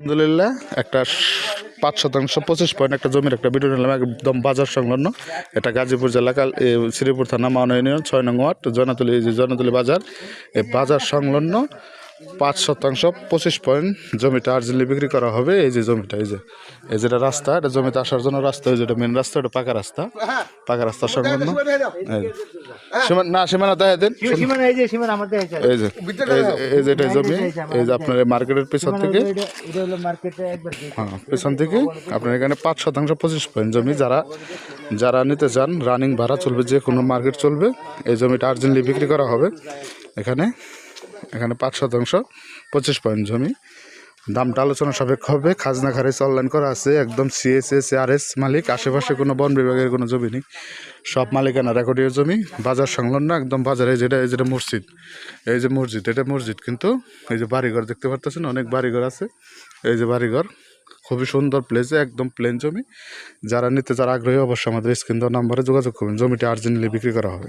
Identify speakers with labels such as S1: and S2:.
S1: আলহামদুলিল্লাহ, একটা পাঁচ শতাংশ, পঁচিশ পয়েন্ট একটা জমির একটা ভিডিও নিলাম, একদম বাজার সংলগ্ন। এটা গাজীপুর জেলা, কাল শ্রীপুর থানা, মাওনা ইউনিয়ন, ছয় নং ওয়ার্ড জনাতলি জনাতলি বাজার। এই বাজার সংলগ্ন। পাঁচ শতাংশ পঁচিশ পয়েন্ট জমিটা আর্জেন্টলি বিক্রি করা হবে। এই যে জমিটা এই যে এই যেটা রাস্তা এটা জমিতে আসার জন্য রাস্তা এই যেটা মেন রাস্তা এটা পাকা রাস্তা। পাকা রাস্তা সংলগ্ন। না সীমানা দেখা দেন। এই যে এই যে এই যে- এটা জমি এই যে আপনার এই মার্কেটের পেছন থেকে।
S2: এটা এটা হলো মার্কেটে একবার দেখি।
S1: হ্যাঁ পেছন থেকে। আপনার এখানে পাঁচ শতাংশ পঁচিশ পয়েন্ট জমি। যারা যারা নিতে চান রানিং ভাড়া চলবে যে কোনো মার্কেট চলবে এই জমিটা আর্জেন্টলি বিক্রি করা হবে। এখানে এখানে পাঁচ শতাংশ, পঁচিশ পয়েন্ট জমি। দামটা আলোচনা সাপেক্ষ হবে। খাজনা খারিজ অনলাইন করা আছে। একদম সিএসএস আর এস মালিক, আশেপাশে কোনো বন বিভাগের কোনো জমি নেই। সব মালিকানা রেকর্ডীয় জমি। বাজার সংলগ্ন, একদম বাজারে যেটা, এই যেটা মসজিদ। এই যে মসজিদ, এটা মসজিদ। কিন্তু এই যে বাড়িঘর দেখতে পারতেছেন, অনেক বাড়িঘর আছে। এই যে বাড়িঘর, খুবই সুন্দর প্লেসে একদম প্লেন জমি। যারা নিতে যারা আগ্রহী, অবশ্যই আমাদের স্ক্রিন দেওয়া নাম্বারে যোগাযোগ করবেন। জমিটি আর্জেন্টলি বিক্রি করা হবে।